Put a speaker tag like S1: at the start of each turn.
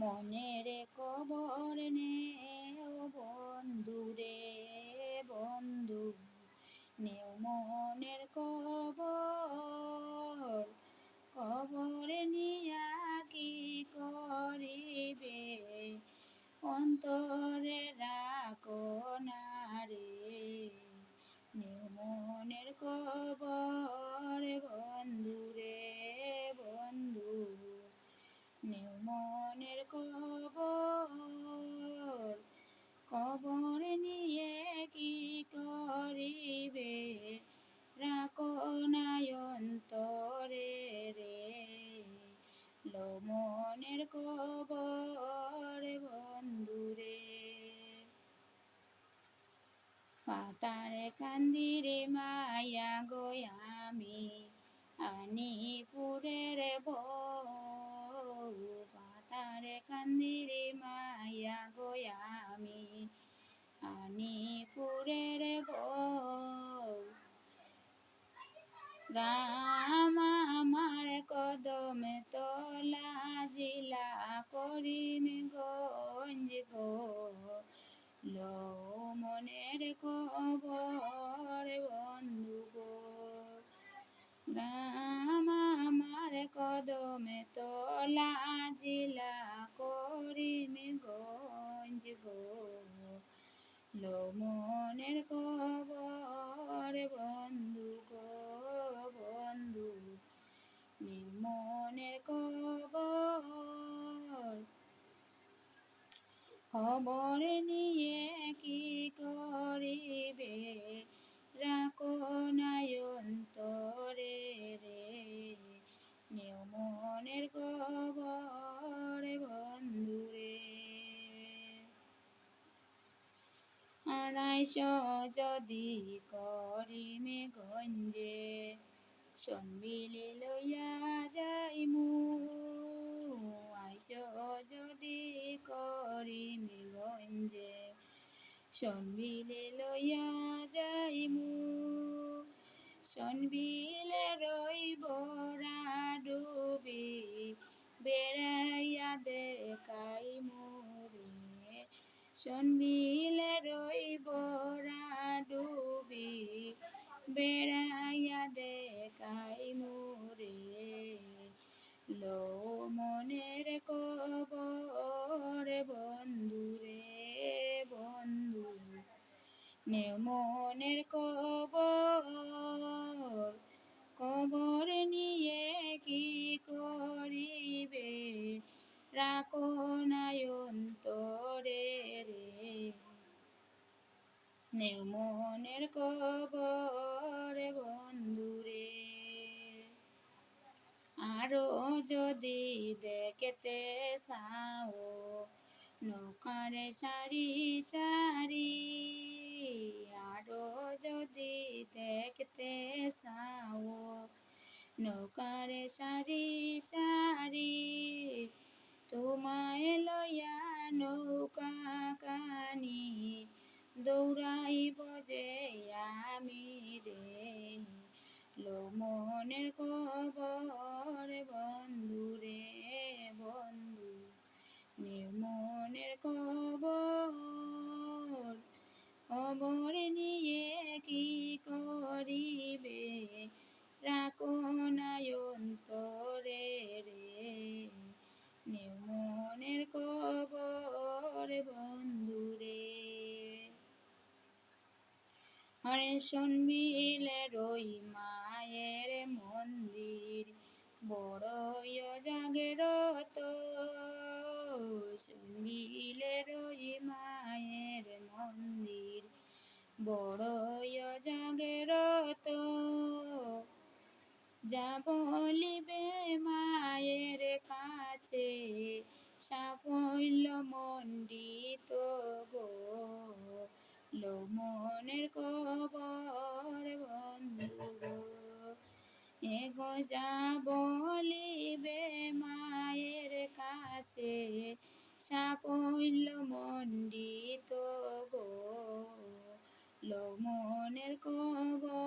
S1: মনের কবর নেও বন্ধু রে বন্ধু। নেও মনের কবর, কবরে নিয়া কি করিবে? অন্তরে রাখো না রে। নেও মনের কবর বন্ধু আনি পুরের বউ পাতারে কান্দিরে মায়া গয়ামি আনি পুরের বউ রাম আমার কদমে তলা জিলা করিম গঞ্জ গো লো মনের খবর বন্ধু গো রাম আমার কদমে তোলা জিলা করিমে গঞ্জ গো। লো মনের গো বন্ধু আড়াইশ যদি করিমে গঞ্জে সন্মিলে লইয়া যাইমু। আইস যদি করিমে গঞ্জে সন্মিলে লইয়া যাইমু। সন্বিলে রইব ডুবি বেড়াইয়া দেখাইমু রে। সন্মিলে দেখাই মোরে লো মনের কবর, বন্ধু রে বন্ধু নে মনের কবর। কবর নিয়ে কি করিবে? রাখো নাই অন্তরে রে। নেও মনের কবর বন্ধুরে আরও যদি দেখতে চাও, নৌকারে সারি সারি, আরও যদি দেখতে চাও, নৌকারে সারি সারি, তোমায় লয়া নৌকা কানি দৌড়াইব যে আমি রে। লো মনের শুনবিলে রই মায়ের মন্দির। বড়ই জাগরত শুনবিলে রই মায়ের মন্দির। বড়ই জাগরত যা বলিবে মায়ের কাছে। সাফল্য যা বলিবে মায়ের কাছে সাফল্য মণ্ডিত গো। লমনের মনের কবর